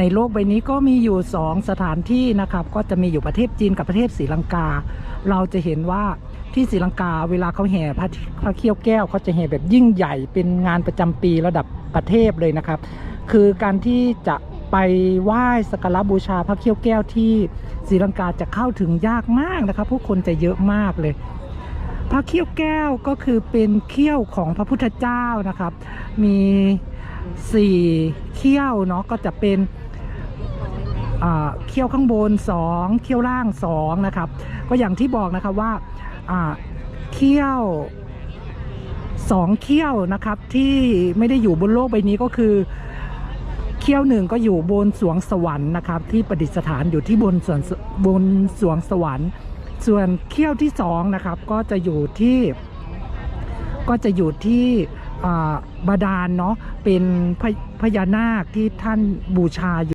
ในโลกใบนี้ก็มีอยู่สองสถานที่นะครับ ก็จะมีอยู่ประเทศจีนกับประเทศศรีลังกา เราจะเห็นว่าที่ศรีลังกาเวลาเขาแห่พระพระเขี้ยวแก้วเขาจะแห่แบบยิ่งใหญ่เป็นงานประจำปีระดับประเทศเลยนะครับ คือการที่จะไปไหว้สักการะบูชาพระเขี้ยวแก้วที่ศรีลังกาจะเข้าถึงยากมากนะครับผู้คนจะเยอะมากเลยพระเขี้ยวแก้วก็คือเป็นเขี้ยวของพระพุทธเจ้านะครับ มีสี่เขี้ยวเนาะก็จะเป็น เขี้ยวข้างบนสองเขี้ยวล่างสองนะครับ ก็อย่างที่บอกนะครับว่าเขี้ยวสองเขี้ยวนะครับที่ไม่ได้อยู่บนโลกใบนี้ก็คือเขี้ยวหนึ่งก็อยู่บนสวงสวรรค์นะครับ ที่ประดิษฐานอยู่ที่บนสวนบนสวงสวรรค์ ส่วนเขี้ยวที่สองนะครับก็จะอยู่ที่ ก็จะอยู่ที่บาดาลเนาะเป็นพพญานาคที่ท่านบูชาอยู่